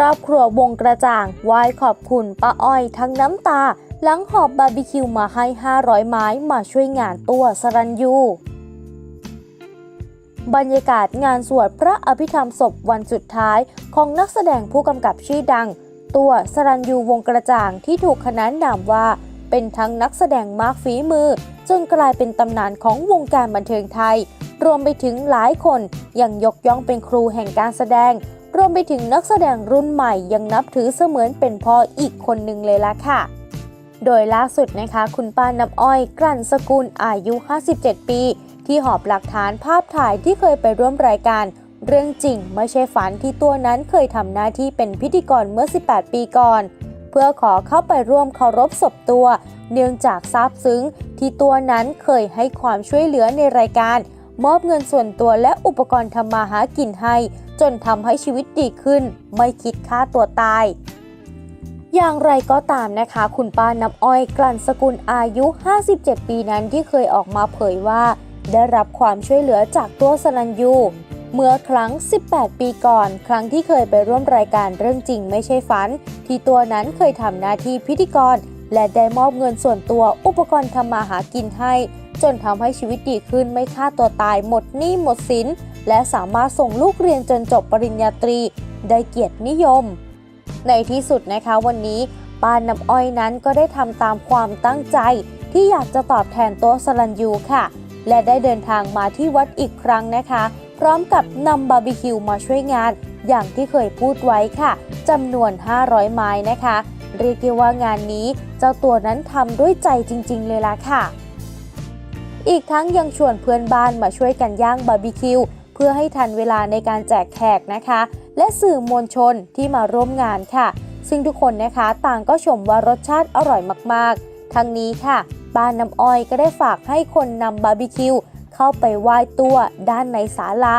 รอบครัววงกระจ่างไหว้ขอบคุณป้าอ้อยทั้งน้ำตา หลังหอบบาร์บีคิวมาให้ 500 ไม้มาช่วยงานตัวสรัญยูบรรยากาศงานสวดพระอภิธรรมศพวันสุดท้ายของนักแสดงผู้กำกับชื่อดัง ตัวสรัญยูวงกระจ่างที่ถูกขนานนามว่า เป็นทั้งนักแสดงมากฝีมือ จนกลายเป็นตำนานของวงการบันเทิงไทย รวมไปถึงหลายคนยังยกย่องเป็นครูแห่งการแสดง รวมไปถึงนักแสดงรุ่นใหม่ยังนับถือเสมือนเป็นพ่ออีกคนหนึ่งเลยล่ะค่ะ โดยล่าสุดนะคะ คุณป้าน้ำอ้อยกลั่นสกุลอายุ 57 ปี ที่หอบหลักฐานภาพถ่ายที่เคยไปร่วมรายการ เรื่องจริงไม่ใช่ฝันที่ตัวนั้นเคยทำหน้าที่เป็นพิธีกรเมื่อ 18 ปีก่อน เพื่อขอเข้าไปร่วมเคารพศพตัว เนื่องจากซาบซึ้งที่ตัวนั้นเคยให้ความช่วยเหลือในรายการ มอบเงินส่วนตัวและอุปกรณ์ทำมาหากินให้ จนทำให้ชีวิตดีขึ้น ไม่คิดฆ่าตัวตาย อย่างไรก็ตามนะคะ คุณป้าน้ำอ้อยกลั่นสกุลอายุ 57 ปีนั้นที่เคยออกมาเผยว่า ได้รับความช่วยเหลือจากตัวสลันยูเมื่อครั้ง 18 ปีก่อน ครั้งที่เคยไปร่วมรายการเรื่องจริงไม่ใช่ฝัน ที่ตัวนั้นเคยทำหน้าที่พิธีกร และได้มอบเงินส่วนตัวอุปกรณ์ทำมาหากินให้ จนทำให้ชีวิตดีขึ้นไม่ฆ่าตัวตายหมดหนี้หมดสิน และสามารถส่งลูกเรียนจนจบปริญญาตรี ได้เกียรตินิยม ในที่สุดนะคะวันนี้ป้าน้ำอ้อยนั้นก็ได้ทำตามความตั้งใจ ที่อยากจะตอบแทนโต๊ะสลันยูค่ะ และได้เดินทางมาที่วัดอีกครั้งนะคะ พร้อมกับนำบาร์บีคิวมาช่วยงาน อย่างที่เคยพูดไว้ค่ะจำนวน 500 ไม้นะคะ เรียกได้ว่างานนี้ เจ้าตัวนั้นทำด้วยใจจริง ๆ เลยล่ะค่ะ อีกทั้งยังชวนเพื่อนบ้านมาช่วยกันย่างบาร์บีคิวเพื่อให้ทันเวลาในการแจกแขกนะคะ และสื่อมวลชนที่มาร่วมงานค่ะ ซึ่งทุกคนนะคะต่างก็ชมว่ารสชาติอร่อยมากๆ ทั้งนี้ค่ะป้าน้ำอ้อยก็ได้ฝากให้คนนำบาร์บีคิวเข้าไปไหว้ตัวด้านในศาลา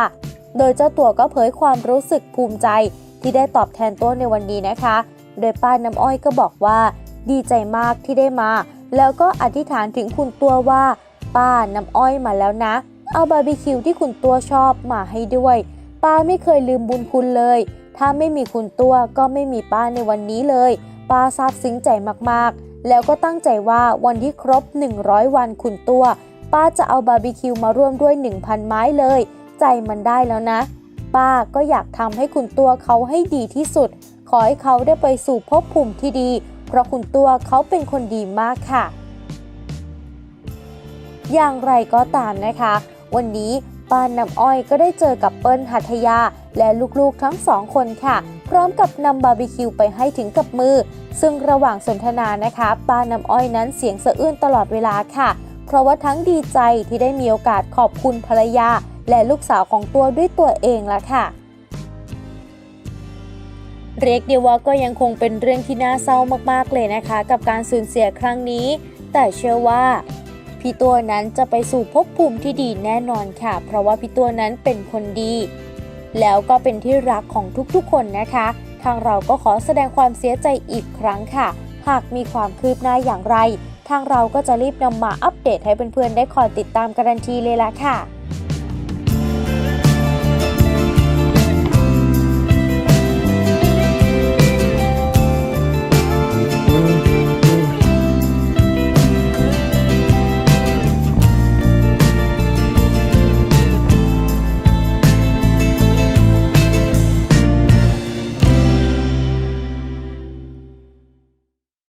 โดยเจ้าตัวก็เผยความรู้สึกภูมิใจที่ได้ตอบแทนตัวในวันนี้นะคะ โดยป้าน้ำอ้อยก็บอกว่า ดีใจมากที่ได้มา แล้วก็อธิษฐานถึงคุณตัวว่า ป้าน้ำอ้อยมาแล้วนะ เอาบาร์บีคิวที่คุณตัวชอบมาให้ด้วย ป้าไม่เคยลืมบุญคุณเลย ถ้าไม่มีคุณตัวก็ไม่มีป้าในวันนี้เลย ป้าซาบซึ้งใจมากๆ แล้วก็ตั้งใจว่าวันที่ครบ 100 วันคุณตัว ป้าจะเอาบาร์บีคิวมาร่วมด้วย 1,000 ไม้เลย ใจมันได้แล้วนะ ป้าก็อยากทำให้คุณตัวเขาให้ดีที่สุด ขอให้เขาได้ไปสู่ภพภูมิที่ดี เพราะคุณตัวเขาเป็นคนดีมากค่ะ อย่างไรก็ตามนะคะ วันนี้ป้าน้ำอ้อยก็ได้เจอกับเปิ้ลหัทยา และลูกๆทั้งสองคนค่ะ พร้อมกับนำบาร์บีคิวไปให้ถึงกับมือ ซึ่งระหว่างสนทนานะคะป้าน้ำอ้อยนั้นเสียงสะอื้นตลอดเวลาค่ะ เพราะว่าทั้งดีใจที่ได้มีโอกาสขอบคุณภรรยา และลูกสาวของตัวด้วยตัวเองละค่ะเรียกเดียวว่าก็ยังคงเป็นเรื่องที่น่าเศร้ามากๆเลยนะคะ กับการสูญเสียครั้งนี้ แต่เชื่อว่า พี่ตัวนั้นจะไปสู่ภพภูมิที่ดีแน่นอนค่ะ เพราะว่าพี่ตัวนั้นเป็นคนดี แล้วก็เป็นที่รักของทุกๆคนนะคะ ทางเราก็ขอแสดงความเสียใจอีกครั้งค่ะ หากมีความคืบหน้าอย่างไร ทางเราก็จะรีบนำมาอัปเดตให้เพื่อนๆได้คอยติดตามกันทันทีเลยละค่ะ